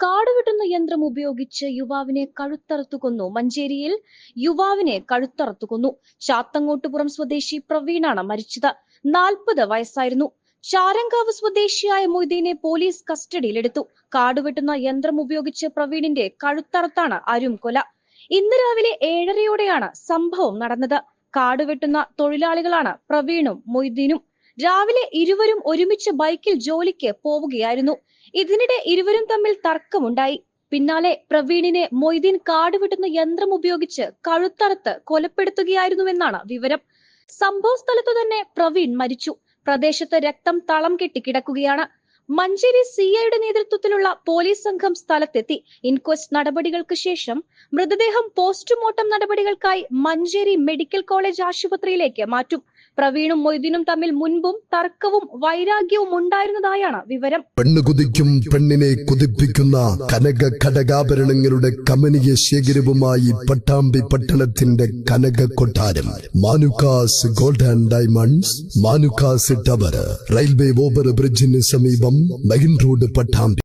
കാടുവെട്ടുന്ന യന്ത്രം ഉപയോഗിച്ച് യുവാവിനെ കഴുത്തറുത്തു കൊന്നു മഞ്ചേരിയിൽ യുവാവിനെ കഴുത്തറുത്തു കൊന്നു ചാത്തങ്ങോട്ടുപുറം സ്വദേശി പ്രവീണാണ് മരിച്ചത്. നാൽപ്പത് വയസ്സായിരുന്നു. ചാരങ്കാവ് സ്വദേശിയായ മൊയ്തീനെ പോലീസ് കസ്റ്റഡിയിലെടുത്തു. കാടുവെട്ടുന്ന യന്ത്രം ഉപയോഗിച്ച് പ്രവീണിന്റെ കഴുത്തറുത്താണ് അരും കൊല. ഇന്ന് രാവിലെ ഏഴരയോടെയാണ് സംഭവം നടന്നത്. കാടുവെട്ടുന്ന തൊഴിലാളികളാണ് പ്രവീണും മൊയ്തീനും. രാവിലെ ഇരുവരും ഒരുമിച്ച് ബൈക്കിൽ ജോലിക്ക് പോവുകയായിരുന്നു. ഇതിനിടെ ഇരുവരും തമ്മിൽ തർക്കമുണ്ടായി. പിന്നാലെ പ്രവീണിനെ മൊയ്തീൻ കാട് വിടുന്ന യന്ത്രം ഉപയോഗിച്ച് കഴുത്തറുത്ത് കൊലപ്പെടുത്തുകയായിരുന്നുവെന്നാണ് വിവരം. സംഭവ സ്ഥലത്തു തന്നെ പ്രവീൺ മരിച്ചു. പ്രദേശത്ത് രക്തം തളം കെട്ടി കിടക്കുകയാണ്. മഞ്ചേരി സി ഐയുടെ നേതൃത്വത്തിലുള്ള പോലീസ് സംഘം സ്ഥലത്തെത്തി. ഇൻക്വസ്റ്റ് നടപടികൾക്ക് ശേഷം മൃതദേഹം പോസ്റ്റ്മോർട്ടം നടപടികൾക്കായി മഞ്ചേരി മെഡിക്കൽ കോളേജ് ആശുപത്രിയിലേക്ക് മാറ്റും. പ്രവീണും മൊയ്തീനും തമ്മിൽ മുൻപും തർക്കവും വൈരാഗ്യവും ഉണ്ടായിരുന്നതായാണ് വിവരം. പെണ്ണ് കുതിക്കും പെണ്ണിനെ കുതിപ്പിക്കുന്ന കനക ഘടകാഭരണങ്ങളുടെ കമനീയ ശേഖരവുമായി പട്ടാമ്പി പട്ടണത്തിന്റെ കനക കൊട്ടാരം. Manukkas gold and diamonds Manukkas tower railway over ബ്രിഡ്ജിന് സമീപം മെയിൻ റോഡ് പട്ടാമ്പി.